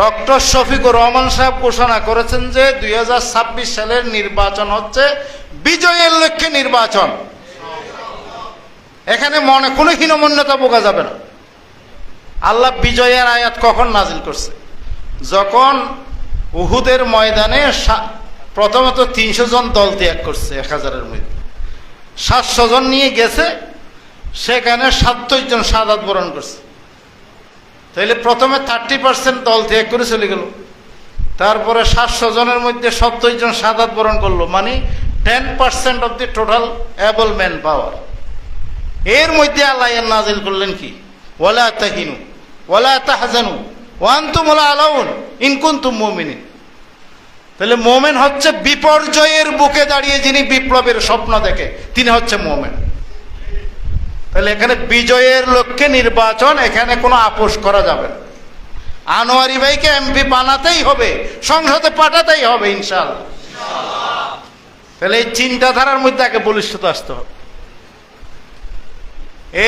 Doctor Shafiqur Rahman সাহেব ঘোষণা করেছেন যে দুই হাজার ছাব্বিশ সালের নির্বাচন হচ্ছে বিজয়ের লক্ষ্যে নির্বাচন। এখানে মনে কোনো হীনমন্যতা বোকা যাবে না। আল্লাহ বিজয়ের আয়াত কখন নাজিল করছে? যখন উহুদের ময়দানে প্রথমত তিনশো জন দল ত্যাগ করছে এক হাজারের মধ্যে। সাতশো জন নিয়ে গেছে, সেখানে সাতত্রিশ জন সাদাত বরণ করছে। তাইলে প্রথমে থার্টি পার্সেন্ট দল ত্যাগ করে চলে গেল। তারপরে সাতশো জনের মধ্যে সত্তর জন সাদাত বরণ করল মানে ten percent of the total able manpower এর মধ্যে আল্লাহ নাজিল করলেন কি? ওলা তাহিনু ওলা তাহজানু ওয়ান তুমলা আলাউন ইনকুন তুম মোমিনিন। তাহলে মোমেন হচ্ছে বিপর্যয়ের বুকে দাঁড়িয়ে যিনি বিপ্লবের স্বপ্ন দেখে, তিনি হচ্ছে মোমেন। তাহলে এখানে বিজয়ের লক্ষ্যে নির্বাচন, এখানে কোনো আপোষ করা যাবে না। আনোয়ারি ভাইকে এমপি বানাতেই হবে, সংসদে পাঠাতেই হবে, ইনশাল্লাহ। তাহলে এই চিন্তাধারার মধ্যে আগে বলিষ্ঠতা আসতে হবে।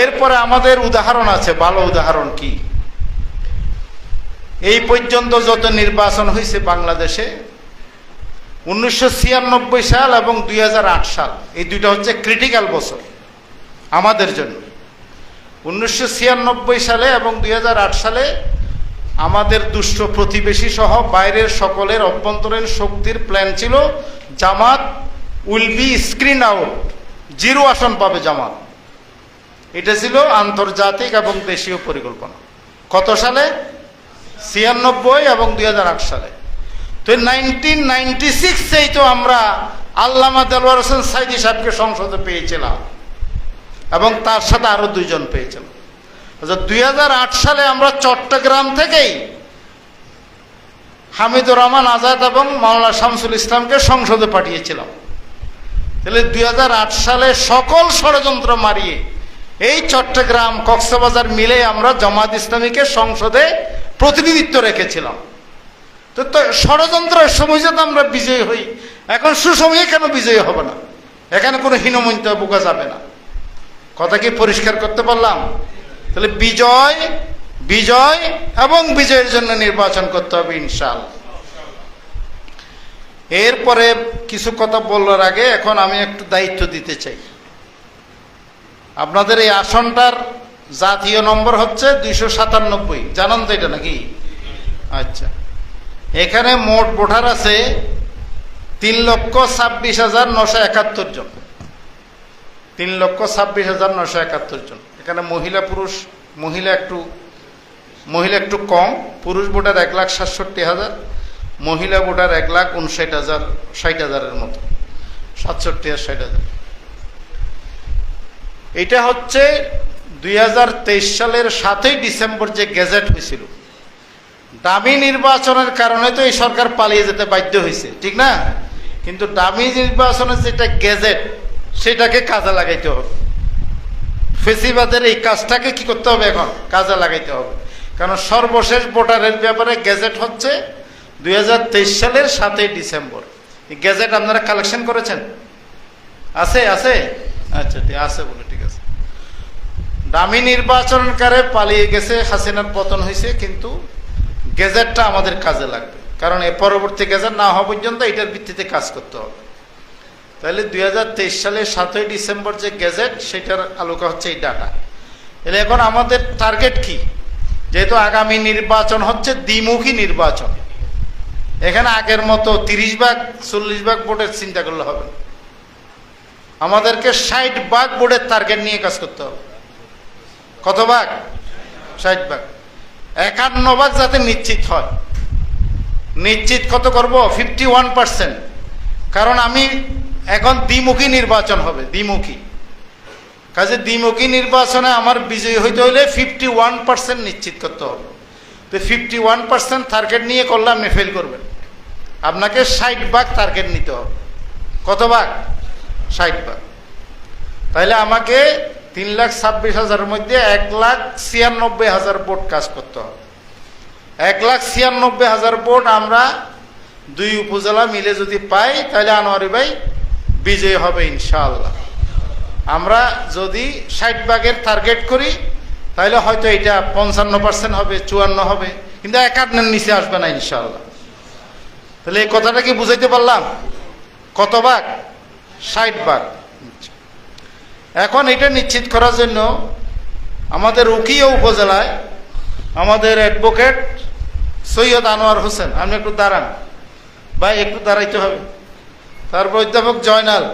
এরপরে আমাদের উদাহরণ আছে, ভালো উদাহরণ কি? এই পর্যন্ত যত নির্বাচন হয়েছে বাংলাদেশে, উনিশশো ছিয়ানব্বই সাল এবং দুই হাজার আট সাল, এই দুইটা হচ্ছে ক্রিটিক্যাল বছর। আমাদের জন্য। উনিশশো ছিয়ানব্বই সালে এবং দুই হাজার আট সালে আমাদের দুষ্ট প্রতিবেশী সহ বাইরের সকলের অভ্যন্তরীণ শক্তির প্ল্যান ছিল Jamaat will be screen out zero আসন পাবে জামাত। এটা ছিল আন্তর্জাতিক এবং দেশীয় পরিকল্পনা। কত সালে? ছিয়ানব্বই এবং দুই হাজার আট সালে। তো নাইনটিন নাইনটি সিক্সেই তো আমরা আল্লামা দেলওয়ার হোসেন সাইদি সাহেবকে সংসদে পেয়েছিলাম। এবং তার সাথে আরও দুইজন পেয়েছিলাম আচ্ছা দুই হাজার আট সালে আমরা চট্টগ্রাম থেকেই হামিদুর রহমান আজাদ এবং মাওলানা শামসুল ইসলামকে সংসদে পাঠিয়েছিলাম। তাহলে দুই হাজার আট সালে সকল ষড়যন্ত্র মারিয়ে এই চট্টগ্রাম কক্সবাজার মিলে আমরা জামাত ইসলামীকে সংসদে প্রতিনিধিত্ব রেখেছিলাম। তো তো ষড়যন্ত্রের সময় যাতে আমরা বিজয়ী হই, এখন সুসময়ে কেন বিজয়ী হবে না? এখানে কোনো হীনমন্তা বোকা যাবে না। কথা কি পরিষ্কার করতে পারলাম? তাহলে বিজয় বিজয় এবং বিজয়ের জন্য নির্বাচন করতে হবে ইনশাল এরপরে কিছু কথা বলার আগে এখন আমি একটু দায়িত্ব দিতে চাই। আপনাদের এই আসনটার জাতীয় নম্বর হচ্ছে দুইশো সাতানব্বই। জানান তো এটা নাকি? আচ্ছা। এখানে মোট ভোটার আছে তিন লক্ষ ছাব্বিশ হাজার নশো একাত্তর জন। তিন লক্ষ ছাব্বিশ হাজার নশো একাত্তর জন। এখানে মহিলা পুরুষ, মহিলা একটু মহিলা একটু কম, পুরুষ ভোটার এক লাখ সাতষট্টি হাজার, মহিলা ভোটার এক লাখ উনষাট হাজার, ষাট হাজারের মতো, সাতষট্টি আর ষাট হাজার। এটা হচ্ছে দুই হাজার তেইশ সালের সাতই ডিসেম্বর যে গেজেট হয়েছিল। দামি নির্বাচনের কারণে তো এই সরকার পালিয়ে যেতে বাধ্য হয়েছে, ঠিক না? কিন্তু দামি নির্বাচনের যেটা গেজেট সেটাকে কাজে লাগাইতে হবে। ফেসিবাদের এই কাজটাকে কি করতে হবে এখন? কাজে লাগাইতে হবে। কারণ সর্বশেষ ভোটারের ব্যাপারে গেজেট হচ্ছে দু হাজার তেইশ সালের সাতই ডিসেম্বর। এই গেজেট আপনারা কালেকশন করেছেন? আছে আছে? আচ্ছা ঠিক আছে বলে, ঠিক আছে। দামি নির্বাচনকারে পালিয়ে গেছে হাসিনার পতন হয়েছে, কিন্তু গেজেটটা আমাদের কাজে লাগবে। কারণ এ পরবর্তী গেজেট না হওয়া পর্যন্ত এটার ভিত্তিতে কাজ করতে হবে। তাহলে দুই হাজার তেইশ সালের সাতই ডিসেম্বর যে গেজেট সেটার আলোকা হচ্ছে এই ডাটা এলে এখন আমাদের টার্গেট কি? যেহেতু আগামী নির্বাচন হচ্ছে দ্বিমুখী নির্বাচন। এখানে আগের মতো তিরিশ ভাগ, চল্লিশ ভাগ ভোটের চিন্তা করলে হবে। আমাদেরকে ষাট ভাগ ভোটের টার্গেট নিয়ে কাজ করতে হবে। কত ভাগ? ষাট ভাগ। একান্ন ভাগ যাতে নিশ্চিত হয়। নিশ্চিত কত করব? ফিফটি ওয়ান পার্সেন্ট কারণ আমি এখন দ্বিমুখী নির্বাচন হবে, দ্বিমুখী। কাজে দ্বিমুখী নির্বাচনে আমার বিজয়ী হইতে হইলে ফিফটি ওয়ান পার্সেন্ট নিশ্চিত করতে হবে। তো ফিফটি ওয়ান পার্সেন্ট টার্গেট নিয়ে করলে আপনি ফেল করবেন। আপনাকে ষাট ভাগ টার্গেট নিতে হবে। কত ভাগ? ষাট ভাগ। তাহলে আমাকে তিন লাখ ছাব্বিশ হাজারের মধ্যে এক লাখ ছিয়ানব্বই হাজার ভোট কাজ করতে হবে। এক লাখ ছিয়ানব্বই হাজার ভোট আমরা দুই উপজেলা মিলে যদি পাই তাহলে আনোয়ারি ভাই বিজয়ী হবে ইনশাআল্লাহ। আমরা যদি ষাট ভাগের টার্গেট করি, তাহলে হয়তো এটা পঞ্চান্ন পার্সেন্ট হবে, চুয়ান্ন হবে, কিন্তু একান্নের নিচে আসবে না ইনশাল্লাহ তাহলে এই কথাটা কি বুঝাইতে পারলাম? কত ভাগ? ষাট ভাগ। এখন এটা নিশ্চিত করার জন্য আমাদের উকিয়া উপজেলায় আমাদের অ্যাডভোকেট সৈয়দ আনোয়ার হোসেন, আপনি একটু দাঁড়ান। ভাই, একটু দাঁড়াইতে হবে। তারপর অধ্যাপক জয়নাল।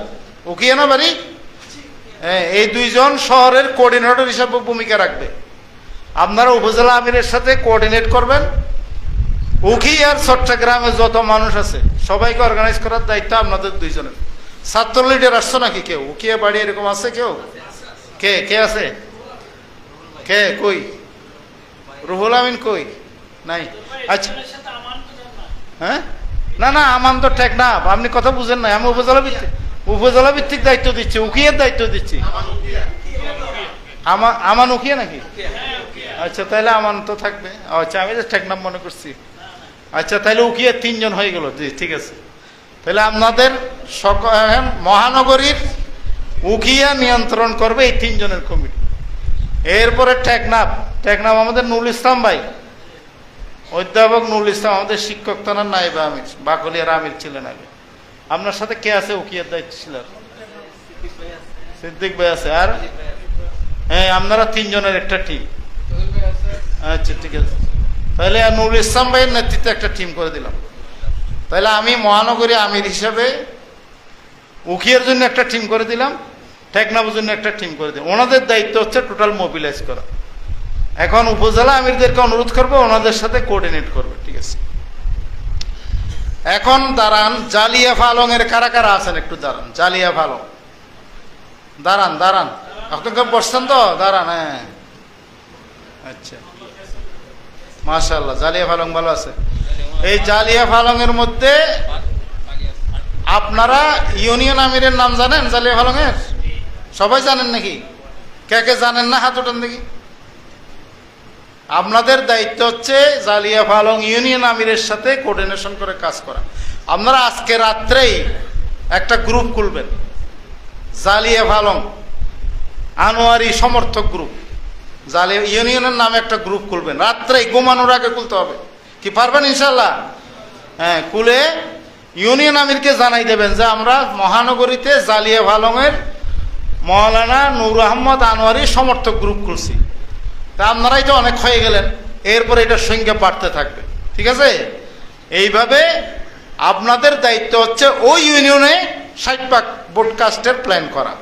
উকিয়া না বাড়ি? হ্যাঁ, এই দুইজন শহরের কোঅর্ডিনেটর হিসাবে ভূমিকা রাখবে। আপনারা উপজেলা আমিরের সাথে কোঅর্ডিনেট করবেন। উখি আর চট্টগ্রামে যত মানুষ আছে সবাইকে অর্গানাইজ করার দায়িত্ব আপনাদের দুইজনের। ছাত্র লিডার আসছো নাকি কেউ? উকিয়া বাড়ি এরকম আছে কেউ? কে কে আছে? কে কই? রুহুল আমিন কই? নাই। আচ্ছা। হ্যাঁ? না না আমান তো ঠেক না, আপনি কথা বুঝেন না, আমি উপজেলা ভিত্তিক উপজেলা ভিত্তিক দায়িত্ব দিচ্ছি, উকিয়ের দায়িত্ব দিচ্ছি। আমা আমান উকিয়ে নাকি? আচ্ছা তাহলে আমান তো থাকবে। আচ্ছা আমি তো ঠেক নাম মনে করছি। আচ্ছা তাহলে উকিয়ে তিনজন হয়ে গেল, জি, ঠিক আছে। তাহলে আপনাদের সক- মহানগরীর উকিয়া নিয়ন্ত্রণ করবে এই তিনজনের কমিটি। এরপরে টেকনাফ টেকনাফ আমাদের নুল ইসলাম ভাই। অধ্যাপক নুল ইসলাম আমাদের শিক্ষক থানার নাইবা আমির, বাকলিয়ার আমির ছিলেন আগে। আপনার সাথে কে আছে? উকিয়ার দায়িত্ব ছিল। সিদ্দিক ভাই আছে। আর? হ্যাঁ আপনারা তিনজনের একটা টিম আচ্ছা ঠিক আছে। তাহলে নুরুল ইসলাম ভাইয়ের নেতৃত্বে একটা টিম করে দিলাম। তাহলে আমি মহানগরী আমির হিসাবে উকিয়ার জন্য একটা টিম করে দিলাম, টেকনাফের জন্য একটা টিম করে দিলাম। ওনাদের দায়িত্ব হচ্ছে টোটাল মোবিলাইজ করা। এখন উপজেলা আমিরদেরকে অনুরোধ করবে, ওনাদের সাথে কোঅর্ডিনেট করবে, ঠিক আছে? এখন দাঁড়ান, জালিয়া ফালং এর কারা কারা আছেন একটু দাঁড়ান, জালিয়া ফালং। দাঁড়ান দাঁড়ান। আপনাকে বসছেন তো? দাঁড়ান হ্যাঁ। আচ্ছা। মাশাল্লাহ জালিয়া ফালং ভালো আছে। এই জালিয়া ফালং এর মধ্যে আপনারা ইউনিয়ন আমিরের নাম জানেন, জালিয়া ফালং এর সবাই জানেন নাকি? কে কে জানেন না হাত ওঠান দেখি। আপনাদের দায়িত্ব হচ্ছে জালিয়া ফালং ইউনিয়ন আমিরের সাথে কোঅর্ডিনেশন করে কাজ করা। আপনারা আজকে রাত্রেই একটা গ্রুপ খুলবেন। জালিয়া ফালং আনোয়ারি সমর্থক গ্রুপ জালিয়া ইউনিয়নের নামে একটা গ্রুপ খুলবেন। রাত্রেই ঘুমানোর আগে খুলতে হবে। কি পারবেন ইনশাল্লাহ হ্যাঁ খুলে ইউনিয়ন আমিরকে জানাই দেবেন যে আমরা মহানগরীতে জালিয়া ফালংয়ের মৌলানা নূর আহমদ আনোয়ারি সমর্থক গ্রুপ খুলছি। তা আপনারাই তো অনেক হয়ে গেলেন। এরপরে এটার সংখ্যা বাড়তে থাকবে। ঠিক আছে? এইভাবে আপনাদের দায়িত্ব হচ্ছে ওই ইউনিয়নে ষাট পাক ব্রডকাস্টের প্ল্যান করা।